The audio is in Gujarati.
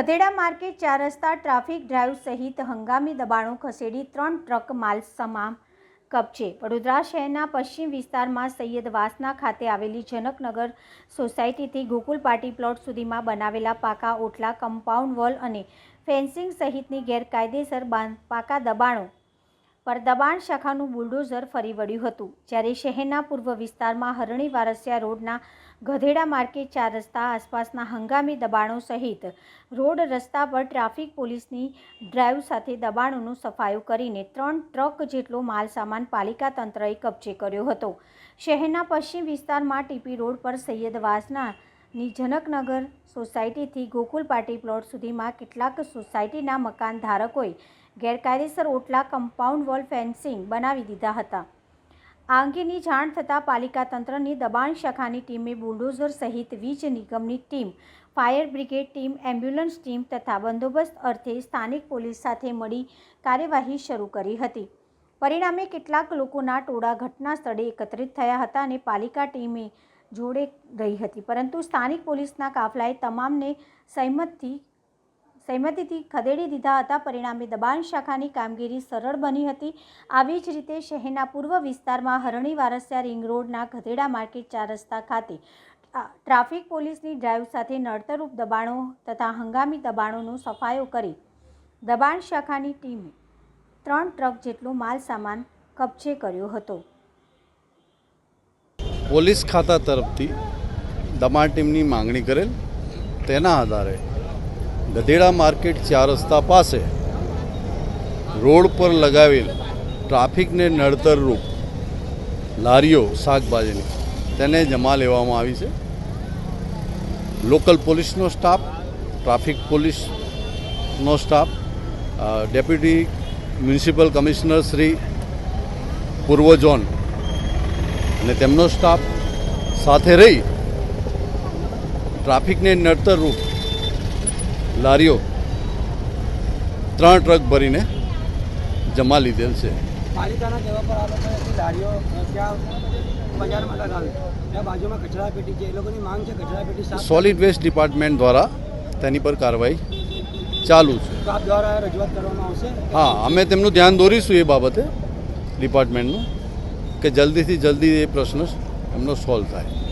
ગધેડા માર્કેટ ચાર રસ્તા ટ્રાફિક ડ્રાઈવ સહિત હંગામી દબાણો ખસેડી ત્રણ ટ્રક માલ સમામ કબજે. વડોદરા શહેરના પશ્ચિમ વિસ્તારમાં સૈયદ વાસના ખાતે આવેલી જનકનગર સોસાયટીથી ગોકુલ પાર્ટી પ્લોટ સુધીમાં બનાવેલા પાકા ઓટલા, કમ્પાઉન્ડ વોલ અને ફેન્સિંગ સહિતની ગેરકાયદેસર બાંધ પાકા દબાણો પર દબાણ શાખાનું બુલડોઝર ફરી વળ્યું હતું. જ્યારે શહેરના પૂર્વ વિસ્તારમાં હરણી વારસિયા રોડના ગધેડા માર્કેટ ચાર રસ્તા આસપાસના હંગામી દબાણો સહિત રોડ રસ્તા પર ટ્રાફિક પોલીસની ડ્રાઈવ સાથે દબાણોનું સફાયો કરીને ત્રણ ટ્રક જેટલો માલસામાન પાલિકા તંત્રએ કબજે કર્યો હતો. શહેરના પશ્ચિમ વિસ્તારમાં ટીપી રોડ પર સૈયદ વાસનાની જનકનગર સોસાયટીથી ગોકુલ પાર્ટી પ્લોટ સુધીમાં કેટલાક સોસાયટીના મકાન ધારકોએ ગેરકાયદેસર ઓટલા કમ્પાઉન્ડ વોલ ફેન્સિંગ બનાવી દીધા હતા. આ અંગેની જાણ થતાં પાલિકા તંત્રની દબાણ શાખાની ટીમે બુલડોઝર સહિત વીજ નિગમની team, fire brigade team, ambulance team તથા બંદોબસ્ત અર્થે સ્થાનિક પોલીસ સાથે મળી કાર્યવાહી શરૂ કરી હતી. પરિણામે કેટલાક લોકોના ટોળા ઘટના સ્થળે એકત્રિત થયા હતા અને પાલિકા ટીમે જોડે ગઈ હતી. પરંતુ સ્થાનિક પોલીસના કાફલાએ તમામને સહેમતથી સહેમતિથી ખદેડી દીધા હતા. પરિણામે દબાણ શાખાની કામગીરી સરળ બની હતી. આવી જ રીતે શહેરના પૂર્વ વિસ્તારમાં હરણી વારસિયા રિંગ રોડના ખદેડા માર્કેટ ચાર રસ્તા ખાતે ટ્રાફિક પોલીસની ડ્રાઈવ સાથે નડતરૂપ દબાણો તથા હંગામી દબાણોનો સફાયો કરી દબાણ શાખાની ટીમે ત્રણ ટ્રક જેટલો માલ સામાન કબજે કર્યો હતો. પોલીસ ખાતા તરફથી દબાણ ટીમની માંગણી કરેલ. તેના આધારે ગધેડા માર્કેટ ચાર રસ્તા પાસે રોડ પર લગાવેલ ટ્રાફિકને નડતરરૂપ લારીઓ શાકભાજીની તેને જમા લેવામાં આવી છે. લોકલ પોલીસનો સ્ટાફ, ટ્રાફિક પોલીસનો staff deputy municipal commissioner Shri પૂર્વ ઝોન અને તેમનો સ્ટાફ સાથે રહી ટ્રાફિકને નડતરરૂપ લારીઓ ત્રણ ટ્રક ભરીને જમા લીધેલ છે. સોલિડ વેસ્ટ ડિપાર્ટમેન્ટ દ્વારા તેની પર કાર્યવાહી ચાલુ છે. હા અમે તેમનું ધ્યાન દોરીશું એ બાબતે ડિપાર્ટમેન્ટનું કે જલ્દીથી જલ્દી એ પ્રશ્ન એમનો સોલ્વ થાય.